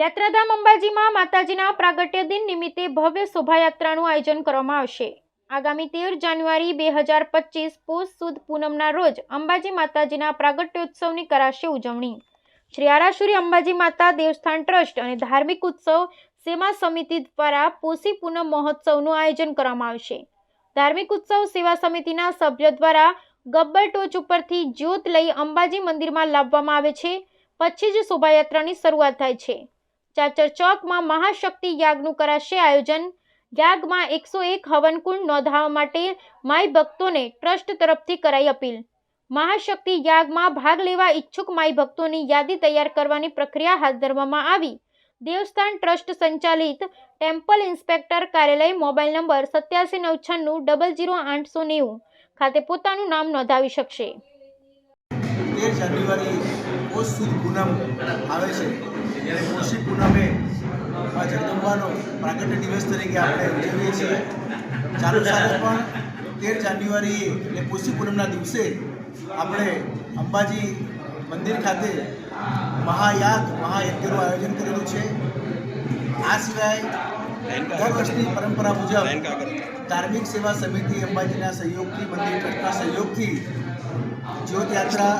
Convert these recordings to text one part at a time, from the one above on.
યાત્રાધામ અંબાજીમાં માતાજીના પ્રાગટ્ય દિન નિમિત્તે ભવ્ય શોભાયાત્રાનું આયોજન કરવામાં આવશે. આગામી તેર જાન્યુઆરી બે હજાર પચીસ પોષ સુદ પૂનમના રોજ અંબાજી માતાજીના પ્રાગટ્યોત્સવની કરાશે ઉજવણી. શ્રી આરાશુરી અંબાજી માતા દેવસ્થાન ટ્રસ્ટ અને ધાર્મિક ઉત્સવ સેવા સમિતિ દ્વારા પોષી પૂનમ મહોત્સવનું આયોજન કરવામાં આવશે. ધાર્મિક ઉત્સવ સેવા સમિતિના સભ્યો દ્વારા ગબ્બર ટોચ ઉપરથી જ્યોત લઈ અંબાજી મંદિરમાં લાવવામાં આવે છે. પછી જ શોભાયાત્રાની શરૂઆત થાય છે. ચાચર ચોકમાં મહાશક્તિ યાગનું કરાશે આયોજન. યાગમાં એકસો એક હવનકુંડ નોંધાવવા માટે માઈ ભક્તોને ટ્રસ્ટ તરફથી કરાઈ અપીલ. મહાશક્તિ યાગમાં ભાગ લેવા ઈચ્છુક માઈ ભક્તોની યાદી તૈયાર કરવાની પ્રક્રિયા હાથ ધરવામાં આવી. દેવસ્થાન ટ્રસ્ટ સંચાલિત ટેમ્પલ ઇન્સ્પેક્ટર કાર્યાલય મોબાઈલ નંબર સત્યાસી નવ છન્નું ડબલ જીરો આઠસો નેવું ખાતે પોતાનું નામ નોંધાવી શકશે. તેર જાન્યુઆરી પોષ સુદ પૂનમ આવે છે. ત્યારે પોષી પૂનમે માં જગદંબાનો પ્રાગટ્ય દિવસ તરીકે આપણે ઉજવીએ છીએ. ચાલુ સાલે પણ તેર જાન્યુઆરીએ એટલે પોષી પૂનમના દિવસે આપણે અંબાજી મંદિર ખાતે મહાયાગ, મહાયજ્ઞનું આયોજન કરેલું છે. આ સિવાય દર વર્ષની પરંપરા મુજબ ધાર્મિક સેવા સમિતિ અંબાજીના સહયોગથી મંદિર ટ્રસ્ટના સહયોગથી જ્યોત યાત્રા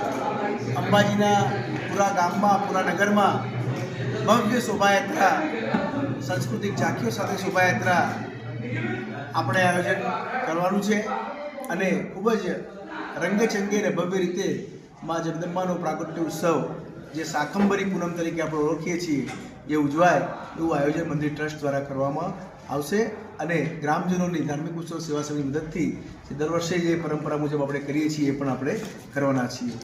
અંબાજીના પૂરા ગામમાં પૂરા નગરમાં ભવ્ય શોભાયાત્રા સાંસ્કૃતિક ઝાંખીઓ સાથે શોભાયાત્રા આપણે આયોજન કરવાનું છે અને ખૂબ જ રંગચંગી અને ભવ્ય રીતે મા જગદંબાનો પ્રાકૃતિક ઉત્સવ જે શાકંબરી પૂનમ તરીકે આપણે ઓળખીએ છીએ, એ ઉજવાય એવું આયોજન મંદિર ટ્રસ્ટ દ્વારા કરવામાં આવશે અને ગ્રામજનોની ધાર્મિક ઉત્સવ સેવા સમિતિ મદદથી દર વર્ષે જે પરંપરા મુજબ આપણે કરીએ છીએ એ પણ આપણે કરવાના છીએ.